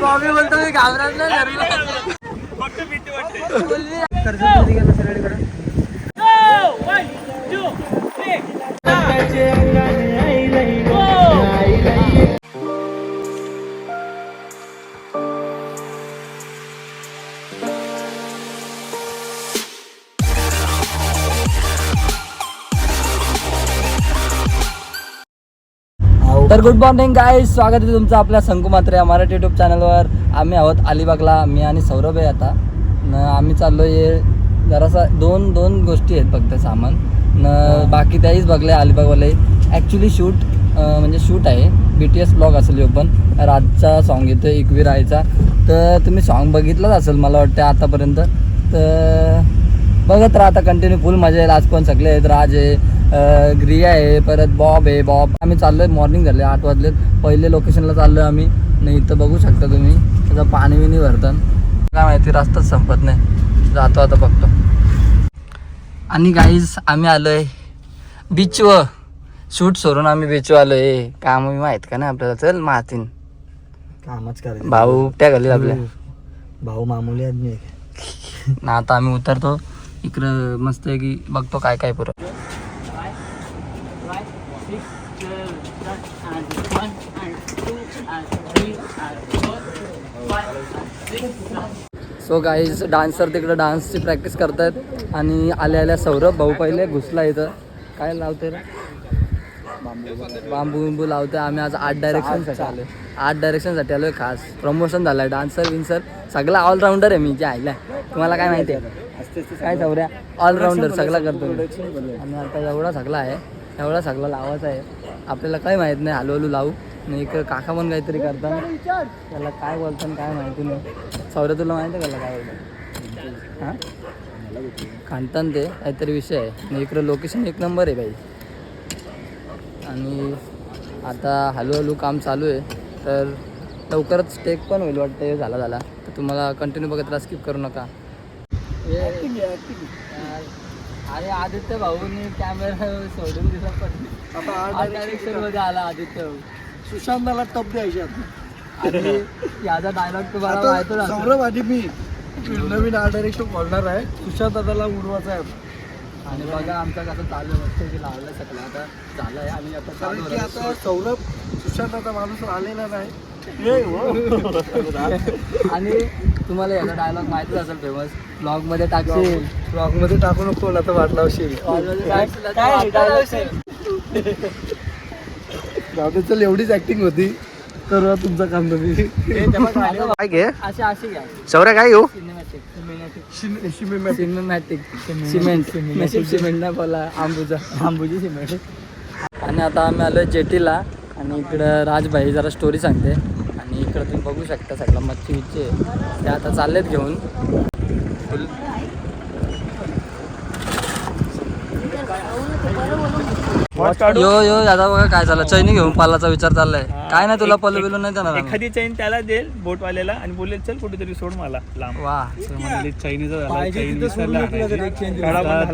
बॉबी बोलतो मी घाबरत नाही कर्जत गेलो सगळीकडे. तर गुड मॉर्निंग गाय स्वागत आहे तुमचं आपल्या संकू मात्रे या मराठी युट्यूब चॅनलवर आम्ही आहोत अलिबागला. मी आणि सौरभ आहे आता. न आम्ही चाललो आहे जरासा दोन दोन गोष्टी आहेत फक्त सामान. न बाकी त्याहीच बघले अलिबागवाले. ॲक्च्युली शूट म्हणजे शूट आहे. बी टी एस ब्लॉग असेल पण. राजचा सॉन्ग येतो एकवी राहायचा. तर तुम्ही सॉन्ग बघितलंच असेल मला वाटतं आतापर्यंत. तर बघत राहा आता कंटिन्यू फुल मजा येईल. आज पण सगळे आहेत. राज आहे ग्रिया आहे परत बॉब आहे बॉब आम्ही चाललोय मॉर्निंग झाले आठ वाजलेत. पहिले लोकेशनला चाललोय आम्ही. नाही इथं बघू शकता तुम्ही त्याचं पाणी विणी भरतं. काय माहिती रस्ताच संपत नाही. जातो आता बघतो आणि गाईज आम्ही आलोय बीचवर शूट सोडून आम्ही बीचवर आलोय. काम बी माहीत का नाही आपल्याला? चल मातीन. कामच करायचं. भाऊ त्या घालील आपल्या. भाऊ मामुली आदमी आहे. ना आता आम्ही उतरतो. इकडं मस्त आहे की बघतो काय काय पुरं. सो गाईज डान्सर तिकडं डान्सची प्रॅक्टिस करतायत. आणि आल्या आल्या सौरभ भाऊ पहिले घुसला इथं. काय लावते रे? बांबू बिंबू लावते आम्ही आज आठ डायरेक्शनसाठी आलो आठ डायरेक्शनसाठी आलोय खास. प्रमोशन झालं आहे डान्सर विन्सर सगळा ऑलराऊंडर आहे मी जे आयला तुम्हाला काय माहिती आहे? काय सौऱ्या ऑलराऊंडर सगळा करतो आणि आता एवढा सगळा आहे. एवढा सगळा लावायचा आहे. आपल्याला काही माहीत नाही. हळूहळू लावू. नाही इकडं काका पण काहीतरी करतात. त्याला काय बोलतात काय माहिती नाही. सौर्य तुला माहिती आहे त्याला काय बोलतात? हां? खाणतान ते काहीतरी विषय आहे. आणि इकडं लोकेशन एक नंबर आहे बाई. आणि आता हळूहळू काम चालू आहे. तर लवकरच टेक पण होईल वाटतं. हे झाला झाला. तर तुम्हाला कंटिन्यू बघत राहा स्किप करू नका. अरे आदित्य भाऊनी कॅमेरा सोडून दिला पण. आता आला आदित्य भाऊ. सुशांतला टप द्यायचे आणि याचा डायलॉग तुम्हाला आता असेल. सौरभ आधी मी नवीन आर्ट डायरेक्टर बोलणार आहे. सुशांत दादाला उडवायचा आहे. आणि बघा आमचा कसं चालू आहे. मस्त की लावलं सगळं आता झालंय आणि आता कारण चालू की आहे. आता सौरभ सुशांत दादा माणूस आलेला नाही. हो. आणि तुम्हाला याचा डायलॉग माहितच असेल फेमस ब्लॉगमध्ये टाकशील. ब्लॉगमध्ये टाकू नको तर वाट लावशील. जाऊ दे, चल एवढीच ऍक्टिंग होती. तर तुमचं काम तुम्ही. काय घे अशी अशी घ्या सौर्य काय घेऊ सिनेमॅटिक सिनेमॅटिक सिमेंट नशीब सिमेंट नाही बोला सिमेंट आणि आता आम्ही आलोय जेटीला आणि इकडं राजभाई जरा स्टोरी सांगते. आणि इकडं तुम्ही बघू शकता सगळं मच्छी विच्छी आहे. ते आता चाललेत घेऊन. यो यो दादा बघा काय झालं. चैनी घेऊन पालाचा विचार चाललाय. काय नाही तुला पल्लू बिलू नाही देणार आम्ही. एखादी चैन त्याला देईल बोटवाल्याला आणि बोलेल चल कुठेतरी सोड मला लांब. वा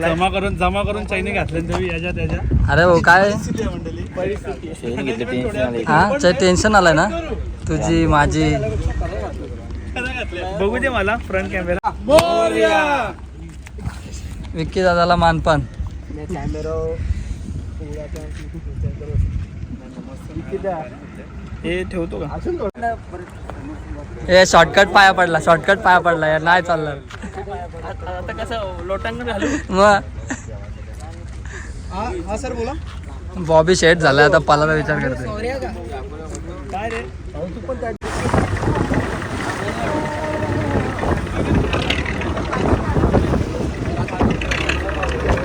जमा करून जमा करून चैनी घातल्या तुम्ही याच्या त्याच्या अरे भाऊ काय? हा? चे टेन्शन आलंय ना? तुझी माझी. बघू दे मला फ्रंट कॅमेरा विक्की दादाला मानपान. हे ठेवतो का हे शॉर्टकट पाया पडला शॉर्टकट पाया पडला यार नाही चालणार. आता कसं मग सर बोला बॉबी शेट झाला आता पालाचा विचार करतो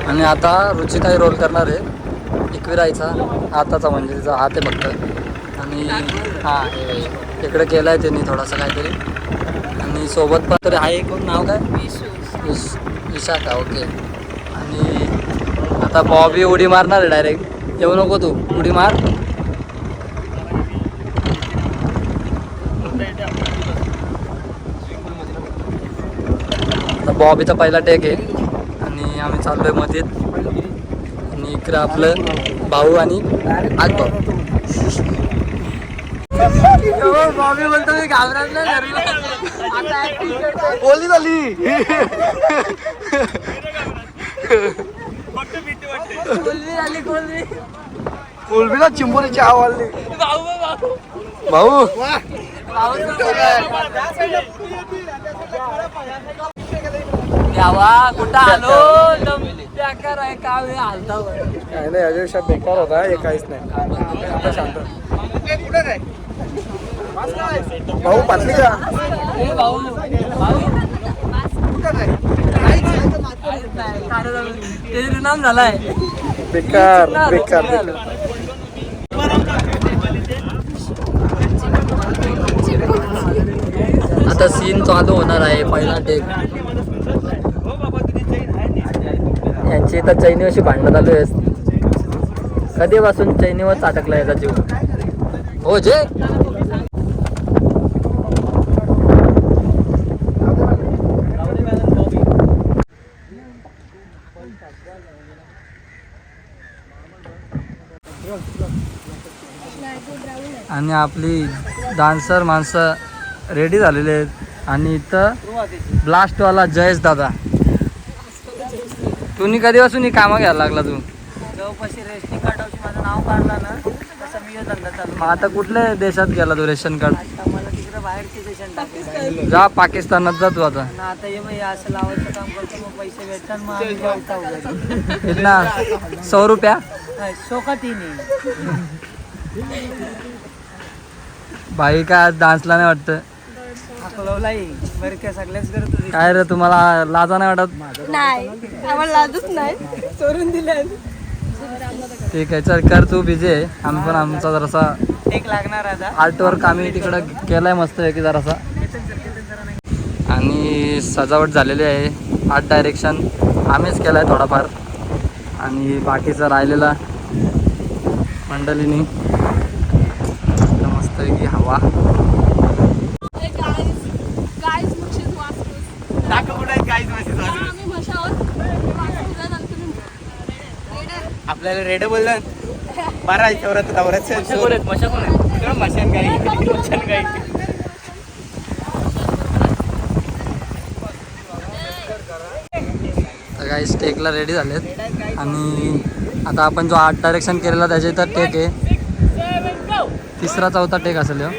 आणि आता रुचिताई रोल करणार आहे. एकविरायचा हाताचा म्हणजे तिचा हात आहे फक्त आणि हां हे केला आहे त्यांनी थोडासा काहीतरी. आणि सोबत पण तरी आहे कोण नाव काय? विश विशाखा ओके. आणि आता बॉबी उडी मारणार आहे डायरेक्ट येऊ नको तू उडी मार. आता बॉबीचा पहिला टेक आहे. आणि आम्ही चाललोय मध्येत आणि इकडं आपलं भाऊ आणि आग भाऊ बॉबी बोलतो मी घाबरत नाही आता acting करतोय. बोलली झाली कोलबी आली. कोलबी कोलबीला चिंबोरीची आवाज आली. भाऊ. भाऊ कुठं आलो? बेकार आहे का वेळ हालता बरं. काय नाही याच्यापेक्षा बेकार होता हे काहीच नाही. आता शांत. भाऊ पाटली का? भाऊ. भाऊ. त्याचं नाम झालाय. बेकार बेकार बेकार. आता सीन चालू होणार आहे पहिला टेक यांची तर चैनीवरशी भांडणं चालू आहेत. कधीपासून चैनीवर चाटकला याचा जीव? हो जे. आणि आपली डान्सर माणसं रेडी झालेली आहेत. आणि इथं ब्लास्टवाला जयेश दादा तुम्ही कधीपासून ही कामं घ्यायला लागला तू जवळपाशी माझं नाव काढला ना तसं मी धंदा चालू मग आता कुठल्या देशात गेला तू रेशन कार्ड? आता मला तिकडे बाहेरचे सेशन टाकायचं जा पाकिस्तानात जा तू आता. हे बाई असं लावायचं काम करतो मग पैसे भेटतात मग आम्ही जेवता वगैरे इतना सौ रुपया? नाही, शोकातीने बाई काय आज डान्सला नाही वाटतं? बरं काय सगळ्याच करत होती. काय रे तुम्हाला लाजा नाही वाटत? नाही. आम्हाला लाजच नाही. चोरून दिले ठीक आहे चल कर तू बिझी आहे. आम्ही पण आमचा जरासा एक लागणार आता. आर्टवर्क आम्ही तिकडं केलाय मस्त आहे की जरासा. आणि सजावट झालेली आहे. आर्ट डायरेक्शन आम्हीच केलाय थोडाफार. आणि बाकीचं राहिलेला मंडळीनी. मस्त आहे की हवा. आपल्याला रेड बोललं. बारा नवऱ्याचं मशान गाई मशान गाई. तर काही स्टेकला रेडी झालेत. आणि आता आपण जो आर्ट डायरेक्शन केलेला त्याच्या इथं टेक आहे. तिसरा चौथा टेक असेल. तीन.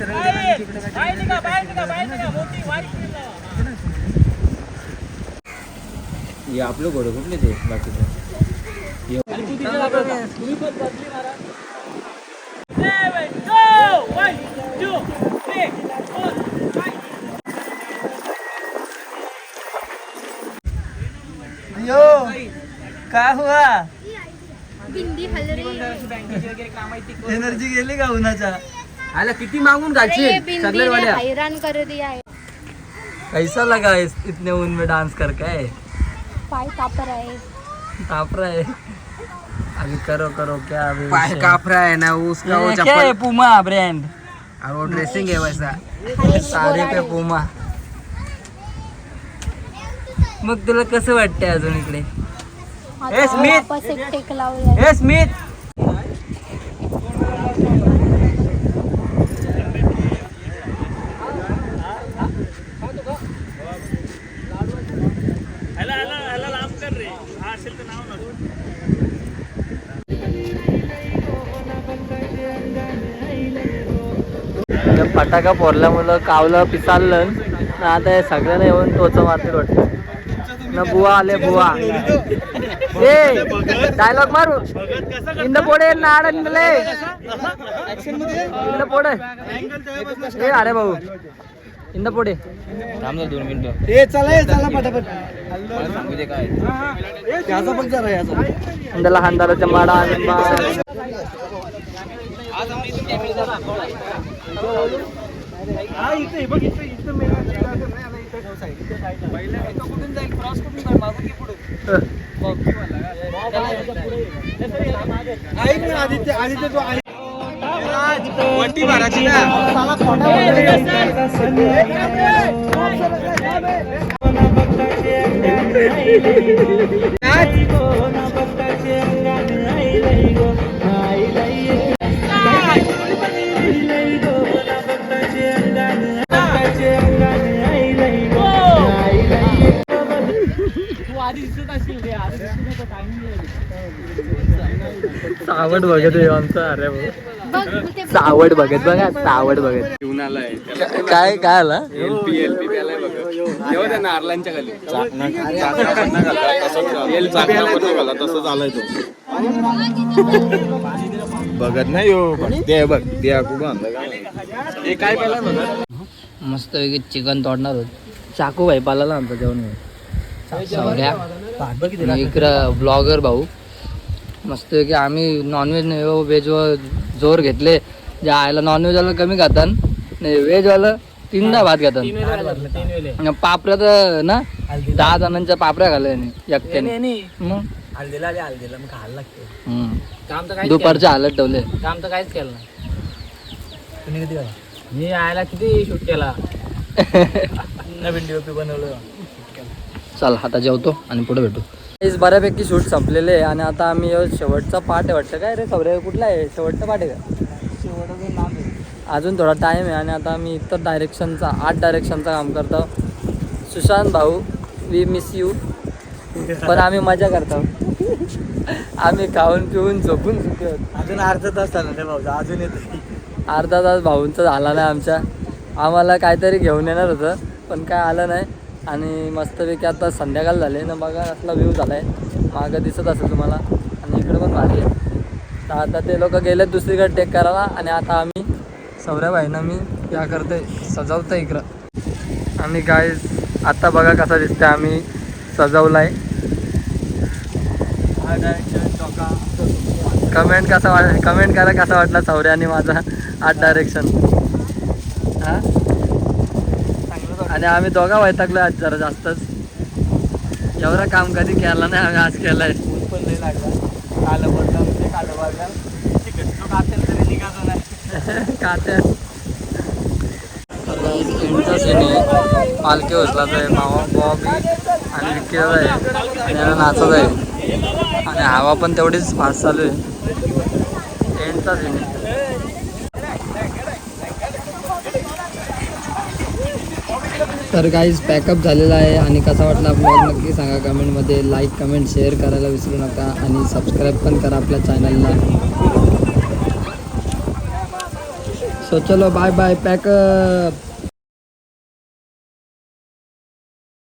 हा, एक सरळ गेला आणि तिकडे काहीतरी काय हुआ? एनर्जी गेली का उन्हाच्या आला किती मागून घालशील? सगळे वाल्या हैरान कर दिया है कैसा लगा इस इतने ऊन में डांस करके? पाय काप रहा है ताप रहा है अभी करो करो क्या अभी पाय विषय? काफरा है ना उसका वो क्या है चप्पल पुमा ब्रांड और वो ड्रेसिंग है वैसा। सारे पे पुमा मग तुला कसं वाटतंय अजून इकडे? आता स्मिथ! ए स्मिथ फटाका फोडल्यामुळं कावलं पिसाललं. न आता हे सगळ्यांना येऊन टोच मारतील वाटतं. न बुवा आले बुवा. ए डायलॉग मारू. इंद पोडे नाड इंदले इंद पोडे ए अरे भाऊ. इंद पोडे ए चला ए चला पटापट. याचा पण जरा याचा. इंदला हांदाला चमाडा निंबा हा. इथे बघ इथे इथं कुठून जाईल क्रॉस कुठून कर मागून की पुढे ऐक ना आदित्य आदित्य तो आहे वटी ना सावड बघत आहे आमचा अरे सावड बघत बघा सावड बघत. घेऊन आलाय काय काय आला? एलपी एलपी प्यालाय बघ तेव्हा त्या नारलांच्या खाली तसं झालाय तो. बघत नाही हो ते बघ. ते कुठं हे काय प्यालाय बघ? मस्त चिकन तोडणार होत. चाकू भाई पाला आमचा जेवण. आणि इकडं ब्लॉगर भाऊ. मस्त की आम्ही नॉनव्हेज नाही हो व्हेजवर जोर घेतले. जे आयला नॉनव्हेजवाला कमी खातात नाही व्हेजवाला तीनदा भात खातात. पापऱ्या तर ना दहा जणांच्या पापऱ्या घालय एकट्याने. मग? हल्दीला आले हल्दीला मग खायला लागते. हम्म. काम तर काय दुपारच्या हालत ठेवले. काम तर काहीच केलं नाही. तुम्ही किती मी यायला किती शूट केला? नवीन डीओपी बनवलं. चल आता जेवतो आणि पुढे भेटू. बऱ्यापैकी शूट संपलेले आहे आणि आता आम्ही शेवटचा पार्ट आहे वाटतं काय रे खबरे कुठला आहे? शेवटचा पार्ट आहे का? अजून थोडा टाईम आहे आणि आता आम्ही इतर डायरेक्शनचा आर्ट डायरेक्शनचं काम करतो. सुशांत भाऊ वी मिस यू पण आम्ही मजा करतो. आम्ही खाऊन पिऊन झोपून होतो अजून अर्धा तास झाला भाऊ अजून येते अर्धा तास भाऊंचा झाला नाही आमच्या. आम्हाला काहीतरी घेऊन येणार होतं पण काय आलं नाही. आणि मस्तपैकी आता संध्याकाळ झाले. ना बघा असला व्ह्यू झाला आहे मागं दिसत असेल तुम्हाला. आणि इकडं पण भारी आहे. तर आता ते लोक गेले दुसरीकडे टेक करायला आणि आता आम्ही सौऱ्याबाईनं मी या करते सजवतं इकडं. आणि काय आता बघा कसा दिसतं आम्ही सजवला आहे कमेंट कसा वाट कमेंट करा कसा वाटला सौऱ्याने आणि माझा आठ डायरेक्शन हां? आणि आम्ही दोघा वैतागलो आज जरा जास्तच. एवढं काम कधी केलं नाही आम्ही आज केलंय. पण नाही लागला. कालं पडलं म्हणजे कालं तरी नाही. का ते इंचा सीन आहे. पालखी उचलाचा आहे मावा बॉबी आणि विक्कीचा आहे. आणि नाचत आहे. आणि हवा पण तेवढीच फास्ट चालू आहे. एंडचा सीन तर काहीच पॅकअप झालेला आहे आणि कसा वाटला ब्लॉग नक्की सांगा कमेंटमध्ये लाईक कमेंट शेअर करायला विसरू नका आणि सबस्क्राईब पण करा आपल्या चॅनलला सो चलो बाय बाय पॅकअप